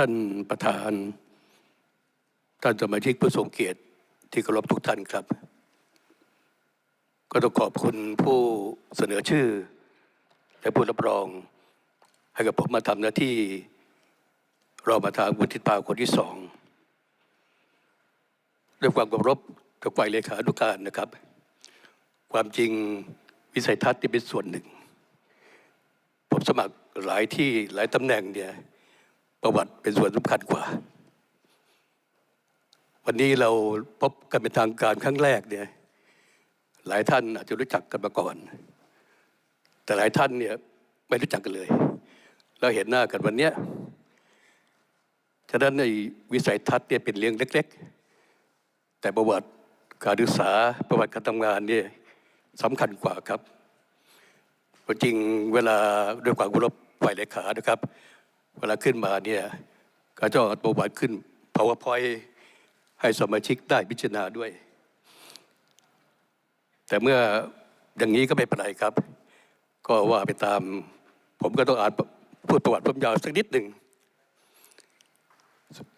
ท่านประธาน ท่านสมาชิกผู้ทรงเกียรติที่เคารพทุกท่านครับ ก็ต้องขอบคุณผู้เสนอชื่อ และผู้รับรอง ให้กับผมมาทำหน้าที่รองประธานวุฒิสภาคนที่สองด้วยความเคารพกับฝ่ายเลขานุการนะครับ ความจริงวิสัยทัศน์ที่เป็นส่วนหนึ่ง ผมสมัครหลายที่หลายตำแหน่งเนี่ย ประวัติเป็นส่วนสำคัญกว่า วันนี้เราพบกันเป็นทางการครั้งแรกเนี่ยหลายท่านอาจจะรู้จักกันมาก่อน แต่หลายท่านเนี่ยไม่รู้จักกันเลย เราเห็นหน้ากันวันเนี้ยฉะนั้นในวิสัยทัศน์เนี่ยเป็นเรื่องเล็ก ๆ แต่ประวัติการศึกษาประวัติการทำงานเนี่ยสำคัญกว่าครับจริงเวลาด้วยความเคารพฝ่ายเลขานะครับ เวลาขึ้นมาเนี่ยก็จะเอาประวัติขึ้น powerpoint ให้สมาชิกได้พิจารณาด้วย แต่เมื่ออย่างนี้ก็ไม่เป็นไรครับ ก็ว่าไปตาม ผมก็ต้องอ่านพูดประวัติผมยาวสักนิดหนึ่ง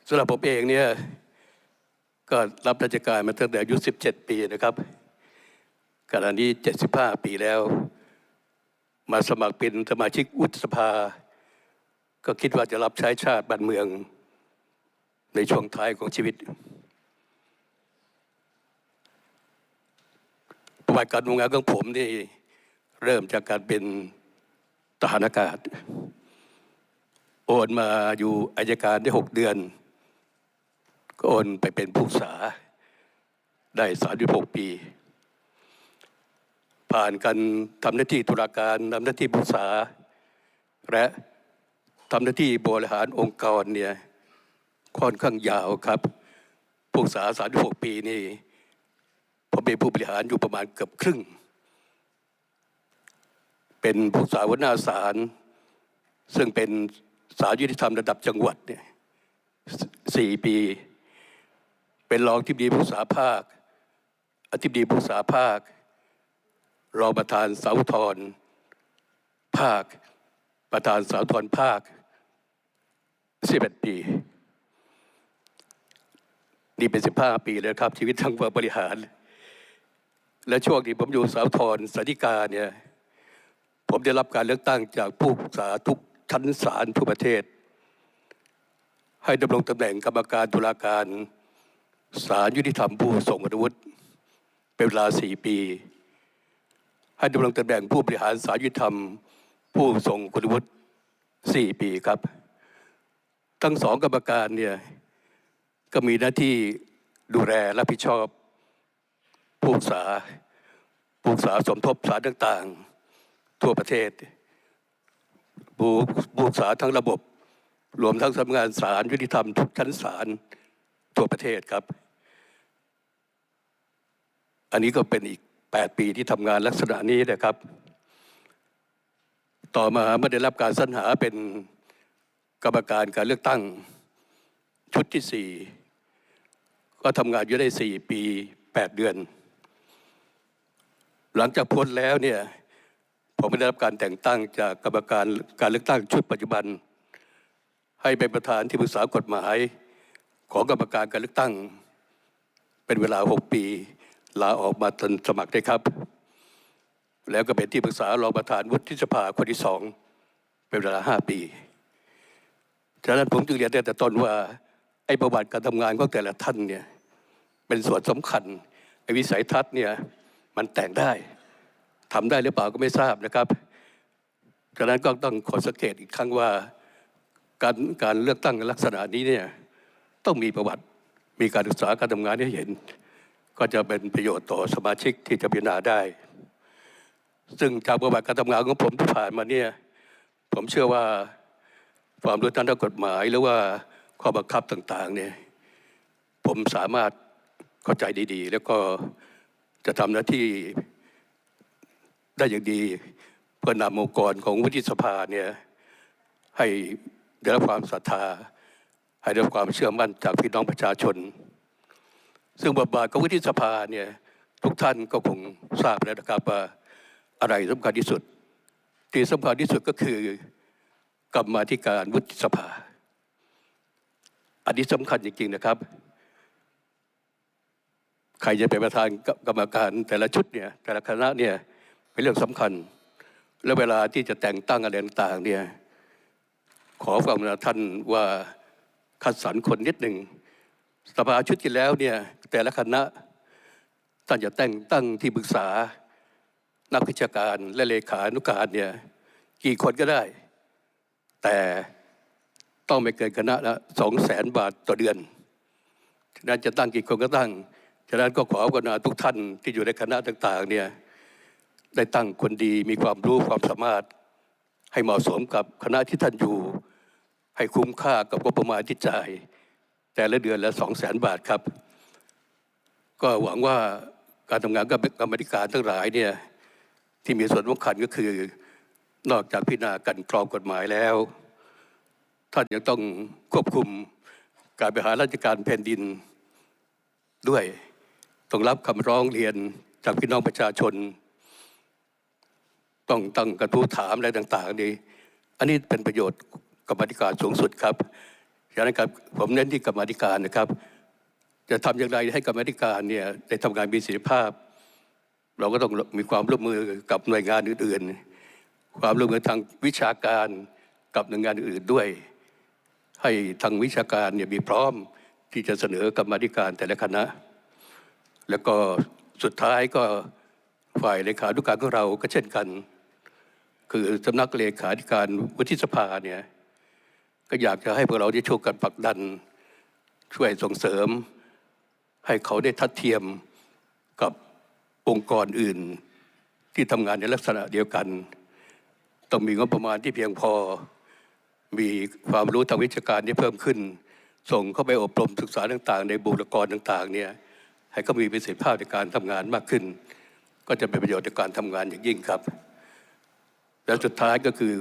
สำหรับผมเองเนี่ยก็รับราชการมาตั้งแต่อายุ 17 ปีนะครับขณะนี้ 75 ปีแล้ว มาสมัครเป็นสมาชิกวุฒิสภา ก็คิดว่าจะรับใช้ชาติบ้านเมือง ในช่วงท้ายของชีวิต ประวัติการทำงานของผมนี่เริ่มจากการเป็นทหารอากาศ โอนมาอยู่อายการได้หกเดือน ก็โอนไปเป็นผู้ษาได้สามสิบหกปี ผ่านการทำหน้าที่ตุลาการทำหน้าที่ผู้ษาและ ทำหน้าที่บริหารองค์กรเนี่ยค่อนข้างยาวครับผู้ษาสามหกปีนี่ผมเป็นผู้บริหารอยู่ประมาณเกือบครึ่ง เป็นผู้สาวนาศาลซึ่งเป็นสารยุติธรรมระดับจังหวัดเนี่ยสี่ปี เป็นรองที่ดีผู้สาภาค อธิบดีผู้สาภาค รองประธานสาวทรภาค ประธานสาวทรภาค สิบเอ็ดปี นี่เป็นสิบห้าปีแล้วครับ ชีวิตทั้งบริหาร และช่วงที่ผมอยู่สาวทรสาธิกาเนี่ยผมได้รับการเลือกตั้งจากผู้ศึกษาทุกชั้นศาลทั่วประเทศ ให้ดำรงตำแหน่งกรรมการตุลาการศาลยุติธรรมผู้ทรงคุณวุฒิเป็นเวลาสี่ปี ให้ดำรงตำแหน่งผู้บริหารศาลยุติธรรมผู้ทรงคุณวุฒิสี่ปีครับ ทั้งสองกรรมการเนี่ยก็มีหน้าที่ดูแลรับผิดชอบผู้ศึกษาผู้ศึกษาสมทบสารต่างๆ ทั่วประเทศผู้ผู้ศึกษาทั้งระบบ รวมทั้งสำนักงานศาลยุติธรรมทุกชั้นศาลทั่วประเทศครับ อันนี้ก็เป็นอีก 8 ปีที่ทำงานลักษณะนี้นะครับ ต่อมาเมื่อได้รับการสรรหาเป็น กรรมการการเลือกตั้ง ชุดที่4ก็ทำงานอยู่ได้4ปี8เดือน หลังจากพ้นแล้วเนี่ยผมได้รับการแต่งตั้งจากกรรมการการเลือกตั้งชุดปัจจุบัน ให้เป็นประธานที่ปรึกษากฎหมาย ของกรรมการการเลือกตั้ง เป็นเวลา6ปี ลาออกมาตนสมัครได้ครับ แล้วก็เป็นที่ปรึกษารองประธานวุฒิสภาคนที่สองเป็นเวลา5ปี ฉะนั้นผมจึงเรียนแต่ต้นว่าไอ้ประวัติการทำงานของแต่ละท่านเนี่ยเป็นส่วนสำคัญไอ้วิสัยทัศน์เนี่ยมันแต่งได้ทำได้หรือเปล่าก็ไม่ทราบนะครับฉะนั้นก็ต้องขอสังเกตอีกครั้งว่าการการเลือกตั้งลักษณะนี้เนี่ยต้องมีประวัติมีการศึกษาการทำงานให้เห็น ก็จะเป็นประโยชน์ต่อสมาชิกที่จะพิจารณาได้ ซึ่งจากประวัติการทำงานของผมที่ผ่านมาเนี่ยผมเชื่อว่า ความรู้ทางด้านกฎหมาย หรือว่าข้อบังคับต่างๆเนี่ยผมสามารถเข้าใจดีๆ แล้วก็จะทำหน้าที่ได้อย่างดี เพื่อนำองค์กรของวุฒิสภาเนี่ยให้ได้รับความศรัทธา ให้ได้รับความเชื่อมั่นจากพี่น้องประชาชน ซึ่งบทบาทของวุฒิสภาเนี่ยทุกท่านก็คงทราบแล้วนะครับว่าอะไรสำคัญที่สุด ที่สำคัญที่สุดก็คือ กรรมาธิการวุฒิสภา อันนี้สำคัญจริงๆนะครับ ใครจะเป็นประธานกรรมการแต่ละชุดเนี่ยแต่ละคณะเนี่ยเป็นเรื่องสำคัญ แล้วเวลาที่จะแต่งตั้งอะไรต่างๆเนี่ยขอความกรุณาท่านว่าคัดสรรคนนิดหนึ่งสภาชุดที่แล้วเนี่ยแต่ละคณะท่านจะแต่งตั้งที่ปรึกษานักวิชาการและเลขานุการเนี่ยกี่คนก็ได้ แต่ต้องไม่เกินคณะละสองแสนบาทต่อเดือนฉะนั้นจะตั้งกี่คนก็ตั้ง ฉะนั้นก็ขอกรุณาทุกท่านที่อยู่ในคณะต่าง ๆ เนี่ยได้ตั้งคนดีมีความรู้ความสามารถ ให้เหมาะสมกับคณะที่ท่านอยู่ ให้คุ้มค่ากับงบประมาณที่จ่าย แต่ละเดือนละสองแสนบาทครับ ก็หวังว่าการทำงานกับกรรมธิการทั้งหลายเนี่ยที่มีส่วนสำคัญก็คือ นอกจากพิจารณากันกรองกฎหมายแล้ว ท่านยังต้องควบคุมการบริหารราชการแผ่นดินด้วยต้องรับคำร้องเรียนจากพี่น้องประชาชน ต้องตั้งกระทู้ถามอะไรต่าง ๆ นี่อันนี้เป็นประโยชน์กรรมาธิการสูงสุดครับฉะนั้นครับผมเน้นที่กรรมาธิการนะครับ จะทำอย่างไรให้กรรมาธิการเนี่ยได้ทำงานมีประสิทธิภาพ เราก็ต้องมีความร่วมมือกับหน่วยงานอื่น ๆ ความร่วมมือทางวิชาการกับหน่วยงานอื่นด้วย ให้ทางวิชาการเนี่ยมีพร้อมที่จะเสนอกรรมธิการแต่ละคณะ แล้วก็สุดท้ายก็ฝ่ายเลขานุการของเราก็เช่นกัน คือสำนักเลขาธิการวุฒิสภาเนี่ยก็อยากจะให้พวกเราได้ช่วยกันผลักดัน ช่วยส่งเสริม ให้เขาได้ทัดเทียมกับองค์กรอื่น ที่ทำงานในลักษณะเดียวกัน ต้องมีงบประมาณที่เพียงพอ มีความรู้ทางวิชาการที่เพิ่มขึ้น ส่งเข้าไปอบรมศึกษาต่าง ๆ ในบุคลากรต่าง ๆ เนี่ยให้เขามีประสิทธิภาพในการทำงานมากขึ้น ก็จะเป็นประโยชน์ในการทำงานอย่างยิ่งครับ และสุดท้ายก็คือ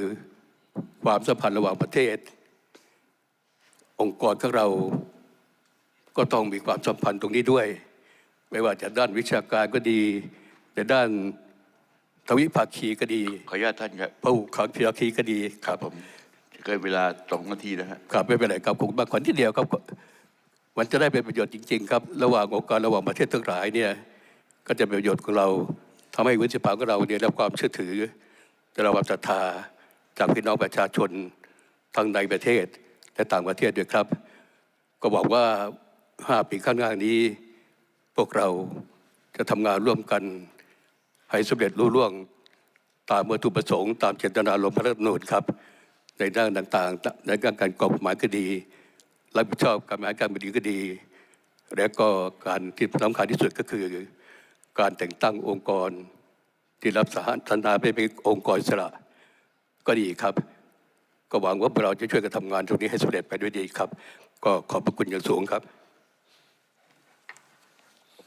ความสัมพันธ์ระหว่างประเทศ องค์กรของเราก็ต้องมีความสัมพันธ์ตรงนี้ด้วย ไม่ว่าจะด้านวิชาการก็ดีในด้าน ทวิภาคีก็ดีขออนุญาตท่านครับพหุภาคีก็ดีครับผมเกินเวลาสองนาทีนะฮะครับไม่เป็นไรครับผมบางคนที่เดียวครับมันจะได้เป็นประโยชน์จริง ๆ ครับ ระหว่างองค์การระหว่างประเทศทั้งหลายเนี่ยก็จะเป็นประโยชน์ของเราทำให้วิทยาภาของเราเนี่ยได้รับความเชื่อถือได้รับความศรัทธาจากพี่น้องประชาชนทั้งในประเทศและต่างประเทศด้วยครับ ก็บอกว่าห้าปีข้างหน้านี้ พวกเราจะทำงานร่วมกัน ให้สำเร็จรุ่ล่วงตามวัตถุประสงค์ตามเจตนารมณ์พระราชนินครับ ในด้านต่างๆ ในการการกฎหมายก็ดีรับผิดชอบการบริหารการบดีก็ดี และก็การที่สำคัญที่สุดก็คือ การแต่งตั้งองค์กร ที่รับสถานะเป็นองค์กรสระก็ดีครับ ก็หวังว่าเราจะช่วยกันทำงานตรงนี้ให้สำเร็จไปด้วยดีครับ ก็ขอบพระคุณอย่างสูงครับ